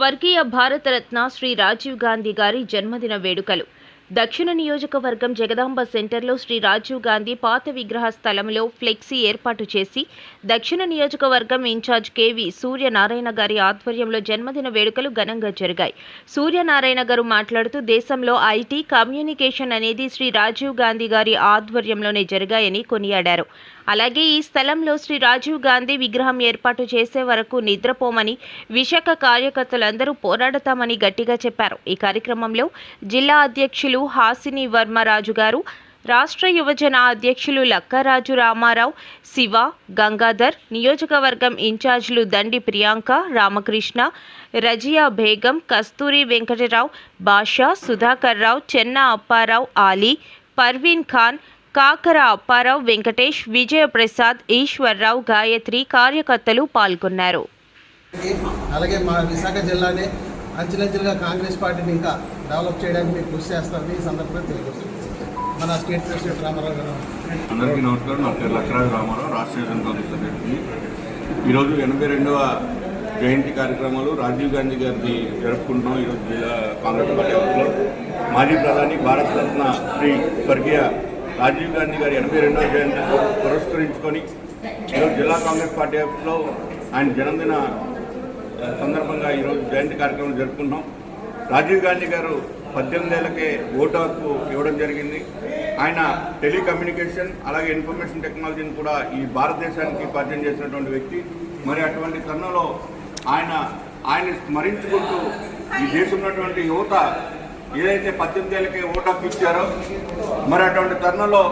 స్వర్గీయ భారతరత్న శ్రీ రాజీవ్ గాంధీ గారి జన్మదిన వేడుకలు. దక్షిణ నియోజకవర్గం జగదాంబ సెంటర్లో శ్రీ రాజీవ్ గాంధీ పాత విగ్రహ స్థలంలో ఫ్లెక్సీ ఏర్పాటు చేసి దక్షిణ నియోజకవర్గం ఇన్ఛార్జ్ కేవి సూర్యనారాయణ గారి ఆధ్వర్యంలో జన్మదిన వేడుకలు ఘనంగా జరిగాయి. సూర్యనారాయణ గారు మాట్లాడుతూ దేశంలో ఐటీ కమ్యూనికేషన్ అనేది శ్రీ రాజీవ్ గాంధీ గారి ఆధ్వర్యంలోనే జరిగాయని కొనియాడారు. అలాగే ఈ స్థలంలో శ్రీ రాజీవ్ గాంధీ విగ్రహం ఏర్పాటు చేసే వరకు నిద్రపోమని విశాఖ కార్యకర్తలందరూ పోరాడతామని గట్టిగా చెప్పారు. ఈ కార్యక్రమంలో జిల్లా అధ్యక్షులు హాసిని వర్మరాజు గారు రాష్ట్ర యువజన అధ్యక్షులు లక్కరాజు రామారావు శివ గంగాధర్ నియోజకవర్గం ఇన్ఛార్జీలు దండి ప్రియాంక రామకృష్ణ రజియా బేగం కస్తూరి వెంకటరావు బాషా సుధాకర్ రావు చెన్న అప్పారావు ఆలీ పర్వీన్ ఖాన్ కాకర అప్పారావు వెంకటేష్ విజయప్రసాద్ ఈశ్వర్రావు గాయత్రి కార్యకర్తలు పాల్గొన్నారు. అలాగే మా విశాఖ జిల్లానే అంచెలంచెలుగా కాంగ్రెస్ పార్టీని ఇంకా డెవలప్ చేయడానికి మేము కృషి చేస్తామని ఈ సందర్భంగా తెలియజేస్తున్నాం మన స్టేట్ ప్రెసిడెంట్ రామారావు గారు. అందరికీ నమస్కారం. నా పేరు లక్కరాజు రామారావు రాష్ట్ర జన కాంగ్రెస్ అధ్యక్షుడిని ఈరోజు ఎనభై రెండవ జయంతి కార్యక్రమాలు రాజీవ్ గాంధీ గారిది జరుపుకుంటున్నాం. ఈరోజు జిల్లా కాంగ్రెస్ పార్టీ ఆఫీసులో మాజీ ప్రధాని భారతరత్న శ్రీ స్వర్గీయ రాజీవ్ గాంధీ గారి ఎనభై రెండవ జయంతి పురస్కరించుకొని ఈరోజు జిల్లా కాంగ్రెస్ పార్టీ ఆఫీస్లో ఆయన జన్మదిన సందర్భంగా ఈరోజు జయంతి కార్యక్రమం జరుపుకుంటున్నాం. రాజీవ్ గాంధీ గారు పద్దెనిమిది ఏళ్ళకే ఓటు హక్కు ఇవ్వడం జరిగింది. ఆయన టెలికమ్యూనికేషన్ అలాగే ఇన్ఫర్మేషన్ టెక్నాలజీని కూడా ఈ భారతదేశానికి పరిచయం చేసినటువంటి వ్యక్తి. మరి అటువంటి తరుణంలో ఆయన ఆయన స్మరించుకుంటూ ఈ దేశం ఉన్నటువంటి యువత ఏదైతే పద్దెనిమిది ఏళ్ళకే ఓటు హక్కు ఇచ్చారో మరి అటువంటి తరుణంలో